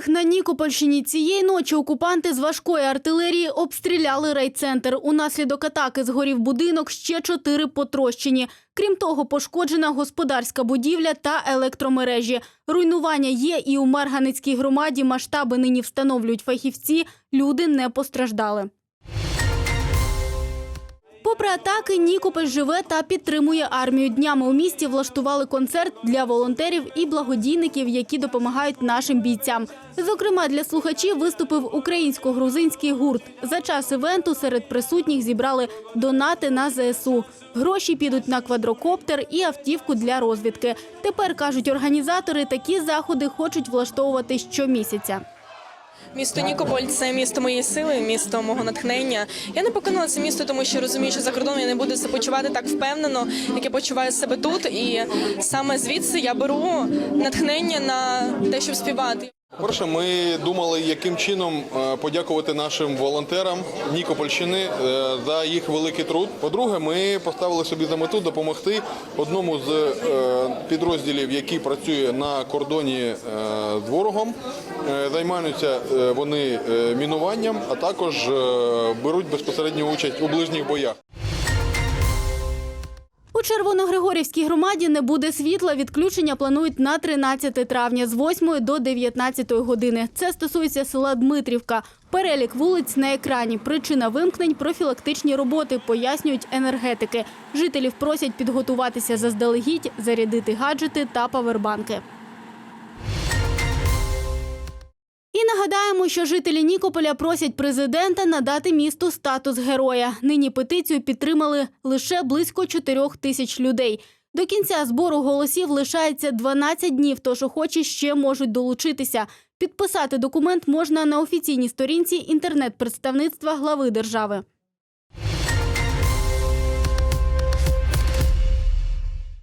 цивільних на Нікопольщині цієї ночі окупанти з важкої артилерії обстріляли райцентр. Унаслідок атаки згорів будинок, ще чотири потрощені. Крім того, пошкоджена господарська будівля та електромережі. Руйнування є і у Марганицькій громаді. Масштаби нині встановлюють фахівці. Люди не постраждали. Попри атаки, Нікополь живе та підтримує армію. Днями у місті влаштували концерт для волонтерів і благодійників, які допомагають нашим бійцям. Зокрема, для слухачів виступив українсько-грузинський гурт. За час івенту серед присутніх зібрали донати на ЗСУ. Гроші підуть на квадрокоптер і автівку для розвідки. Тепер кажуть організатори, такі заходи хочуть влаштовувати щомісяця. Місто Нікополь це місто моєї сили, місто мого натхнення. Я не покинула це місто, тому що розумію, що за кордоном я не буду себе так впевнено, як я почуваю себе тут. І саме звідси я беру натхнення на те, щоб співати. Перше, ми думали, яким чином е, подякувати нашим волонтерам Нікопольщини е, за їх великий труд. По-друге, ми поставили собі за мету допомогти одному з е, підрозділів, який працює на кордоні з ворогом. Займаються вони мінуванням, а також беруть безпосередню участь у ближніх боях. У Червоногригорівській громаді не буде світла. Відключення планують на 13 травня з 8 до 19 години. Це стосується села Дмитрівка. Перелік вулиць на екрані. Причина вимкнень профілактичні роботи, пояснюють енергетики. Жителів просять підготуватися заздалегідь, зарядити гаджети та павербанки. Нагадаємо, що жителі Нікополя просять президента надати місту статус героя. Нині петицію підтримали лише близько 4 тисяч людей. До кінця збору голосів лишається 12 днів, тож охочі ще можуть долучитися. Підписати документ можна на офіційній сторінці інтернет-представництва глави держави.